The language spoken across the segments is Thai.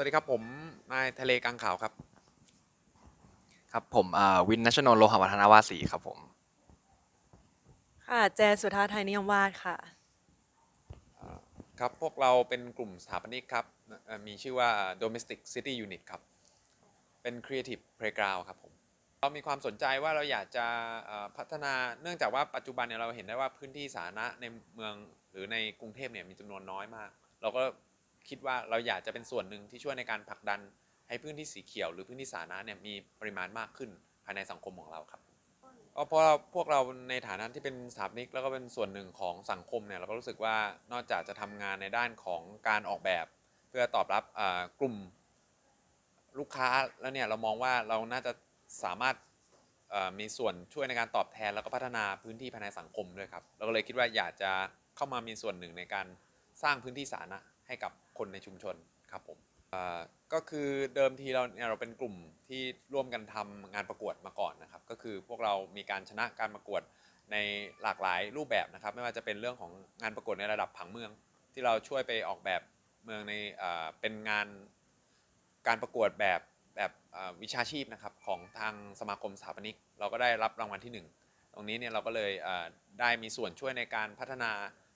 วัสดีครับผมนายทะเลกังขาวครับ ครับผมอ่าวินนัชนนท์โลหะวัฒนาวาสีครับผมค่ะแจนสุธาไทยนิยมวาดค่ะ ครับพวกเราเป็นกลุ่มสถาปนิกครับเอ่อมีชื่อว่า Domestic City Unit ครับ เป็น Creative Playground ครับผมเรามีความสนใจว่าเราอยากจะเอ่อพัฒนาเนื่องจากว่าปัจจุบันเนี่ยเราเห็นได้ว่าพื้นที่สาธารณะในเมืองหรือในกรุงเทพเนี่ยมีจำนวนน้อยมาก เราก็ คิดว่าเราอยากจะเป็นส่วนหนึ่งที่ช่วยในการผลักดันให้พื้นที่สีเขียวหรือพื้นที่สาธารณะเนี่ยมีปริมาณมากขึ้นภายในสังคมของเราครับก็เพราะเราพวกเราในฐานะที่เป็นสถาปนิกแล้วก็เป็นส่วนหนึ่งของสังคมเนี่ยเราก็รู้สึกว่านอกจากจะทำงานในด้านของการออกแบบ เพื่อตอบรับกลุ่มลูกค้าแล้วเนี่ยเรามองว่าเราน่าจะสามารถมีส่วนช่วยในการตอบแทนแล้วก็พัฒนาพื้นที่ภายในสังคมด้วยครับเราก็เลยคิดว่าอยากจะเข้ามามีส่วนหนึ่งในการสร้างพื้นที่สาธารณะให้กับ คนในชุมชนครับผมก็คือเดิมทีเราเนี่ยเราเป็นกลุ่มที่ร่วมกันทำงานประกวดมาก่อนนะครับก็คือพวกเรามีการชนะการประกวดในหลากหลายรูปแบบนะครับ ไม่ว่าจะเป็นเรื่องของงานประกวดในระดับผังเมือง ที่เราช่วยไปออกแบบเมืองในเป็นงานการประกวดแบบแบบวิชาชีพนะครับของทางสมาคมสถาปนิก เราก็ได้รับรางวัลที่หนึ่งตรงนี้เนี่ยเราก็เลยได้มีส่วนช่วยในการพัฒนา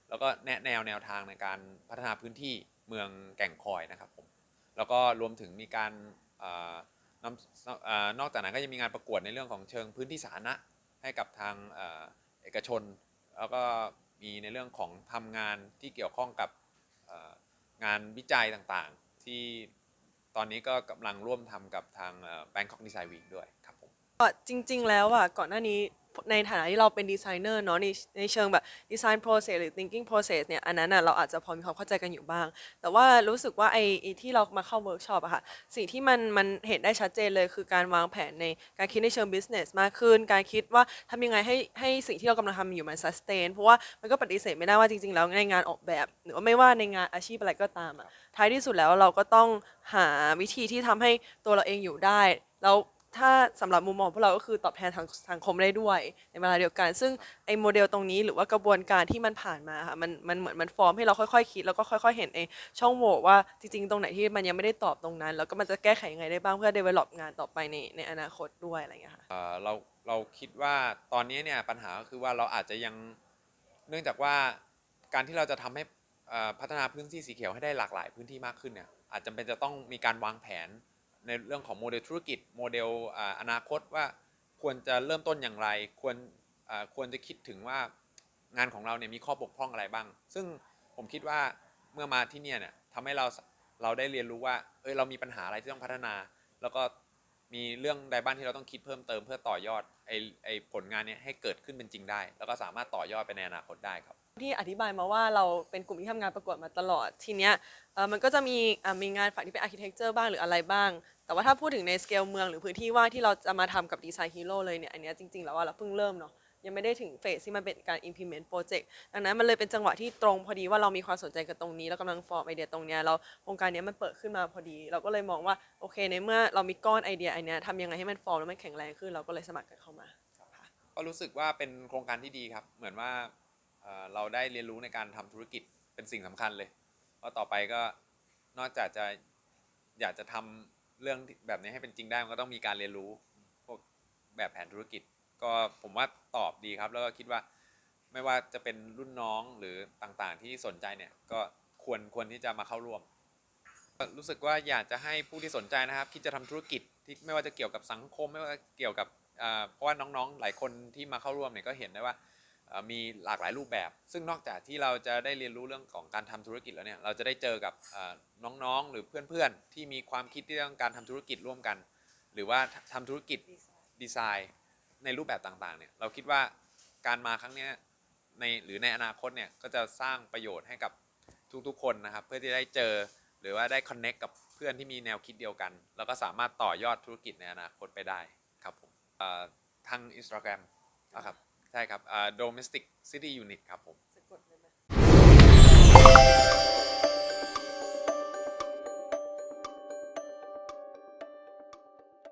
แล้วก็แนะแนวแนวทางในการพัฒนาพื้นที่ เมืองแก่งคอยนะครับผมแล้วก็รวมถึงมีการนำเอ่อนอกจากนั้นก็ยังมีงานประกวดในเรื่องของเชิงพื้นที่สาธารณะให้กับทางเอกชน แล้วก็มีในเรื่องของทำงานที่เกี่ยวข้องกับงานวิจัยต่างๆ ที่ตอนนี้ก็กำลังร่วมทำกับทางเอ่อ Bangkok Design Week ด้วยครับผมก็จริง ๆ แล้วอะก่อนหน้านี้ ในฐานะที่เราเป็นดีไซเนอร์เนาะในในเชิงแบบดีไซน์ process หรือ thinking process เนี่ยอันนั้นอะเราอาจจะพอมีความเข้าใจกันอยู่บ้าง แต่ว่ารู้สึกว่าไอ้ที่เรามาเข้าเวิร์กช็อปอะค่ะสิ่งที่มันมันเห็นได้ชัดเจนเลยคือการวางแผนในการคิดในเชิง business มากขึ้น การคิดว่าทำยังไงให้ให้สิ่งที่เรากำลังทำอยู่มัน sustain เพราะว่ามันก็ปฏิเสธไม่ได้ว่าจริงๆแล้วในงานออกแบบ หรือว่าไม่ว่าในงานอาชีพอะไรก็ตามอะท้ายที่สุดแล้วเราก็ต้องหาวิธีที่ทำให้ตัวเราเองอยู่ได้แล้ว ถ้าสำหรับมุมมองพวกเราก็คือตอบแทนทางสังคมได้ด้วย ในเวลาเดียวกัน ซึ่งไอ้โมเดลตรงนี้หรือว่ากระบวนการที่มันผ่านมาค่ะมันมันเหมือนมันฟอร์มให้เราค่อยๆคิด แล้วก็ค่อย ๆ เห็นไอ้ช่องโหว่ว่าจริงๆ ตรงไหนที่มันยังไม่ได้ตอบตรงนั้น แล้วก็มันจะแก้ไขยังไงได้บ้างเพื่อ develop งานต่อไปในในอนาคตด้วยอะไรอย่างเงี้ยค่ะเราเราคิดว่าตอนนี้เนี่ยปัญหาก็คือว่าเราอาจจะยังเนื่องจากว่าการที่เราจะทำให้อ่อพัฒนาพื้นที่สีเขียวให้ได้หลากหลายพื้นที่มากขึ้นเนี่ยอาจจะเป็นจะต้องมีการวางแผน ในเรื่องของโมเดลธุรกิจโมเดลอนาคตว่าควรจะเริ่มต้นอย่างไร ควรควรจะคิดถึงว่างานของเราเนี่ยมีข้อบกพร่องอะไรบ้าง ซึ่งผมคิดว่าเมื่อมาที่เนี่ยเนี่ยทำให้เราเราได้เรียนรู้ว่าเอยเรามีปัญหาอะไรที่ต้องพัฒนา แล้วก็มีเรื่องใดบ้างที่เราต้องคิดเพิ่มเติมเพื่อต่อยอดไอไอผลงานเนี้ให้เกิดขึ้นเป็นจริงได้ แล้วก็สามารถต่อยอดไปในอนาคตได้ครับ ที่อธิบายมาว่าเราเป็นกลุ่มที่ทำงานประกวดมาตลอดทีเนี้ยเอ่อมันก็จะมีอะมีงานฝ่ายที่เป็นอาร์เคเต็กเจอร์บ้างหรืออะไรบ้าง แต่ว่าถ้าพูดถึงในสเกลเมืองหรือพื้นที่ว่างที่เราจะมาทำกับดีไซน์ฮีโร่เลยเนี่ยอันเนี้ยจริงๆแล้วว่าเราเพิ่งเริ่มเนาะยังไม่ได้ถึงเฟสที่มันเป็นการ implement project ดังนั้นมันเลยเป็นจังหวะที่ตรงพอดีว่าเรามีความสนใจกับตรงนี้ แล้วกำลังฟอร์มไอเดียตรงเนี้ยเราโครงการเนี้ยมันเปิดขึ้นมาพอดี เราก็เลยมองว่าโอเคในเมื่อเรามีก้อนไอเดียไอนเนี้ยทำยังไงให้มันฟอร์มแล้วมันแข็งแรงขึ้นเราก็เลยสมัครกันเข้ามา ก็รู้สึกว่าเป็นโครงการที่ดีครับ เหมือนว่า เราได้เรียนรู้ในการทำธุรกิจเป็นสิ่งสำคัญเลย เพราะต่อไปก็นอกจากจะอยากจะทำเรื่องแบบนี้ให้เป็นจริงได้มันก็ต้องมีการเรียนรู้พวกแบบแผนธุรกิจ ก็ผมว่าตอบดีครับ แล้วก็คิดว่าไม่ว่าจะเป็นรุ่นน้องหรือต่างๆ ที่สนใจเนี่ยก็ควรควรที่จะมาเข้าร่วม รู้สึกว่าอยากจะให้ผู้ที่สนใจนะครับคิดจะทำธุรกิจที่ไม่ว่าจะเกี่ยวกับสังคม ไม่ว่าเกี่ยวกับอ่าเพราะว่าน้องๆ หลายคนที่มาเข้าร่วมเนี่ยก็เห็นได้ว่า มีหลากหลายรูปแบบ ซึ่งนอกจากที่เราจะได้เรียนรู้เรื่องของการทำธุรกิจแล้วเนี่ยเราจะได้เจอกับน้องๆหรือเพื่อนๆ ที่มีความคิดที่เรื่องการทำธุรกิจร่วมกัน หรือว่าทำธุรกิจดีไซน์ในรูปแบบต่างๆเนี่ยเราคิดว่าการมาครั้งนี้ในหรือในอนาคตเนี่ยก็จะสร้างประโยชน์ให้กับทุกๆ คนนะครับ เพื่อที่ได้เจอหรือว่าได้คอนเน็กกับเพื่อนที่มีแนวคิดเดียวกัน แล้วก็สามารถต่อยอดธุรกิจในอนาคตไปได้ครับผมทาง Instagram นะครับ ใช่ครับเอ่อ domestic city unit ครับผมจะกดเลยไหม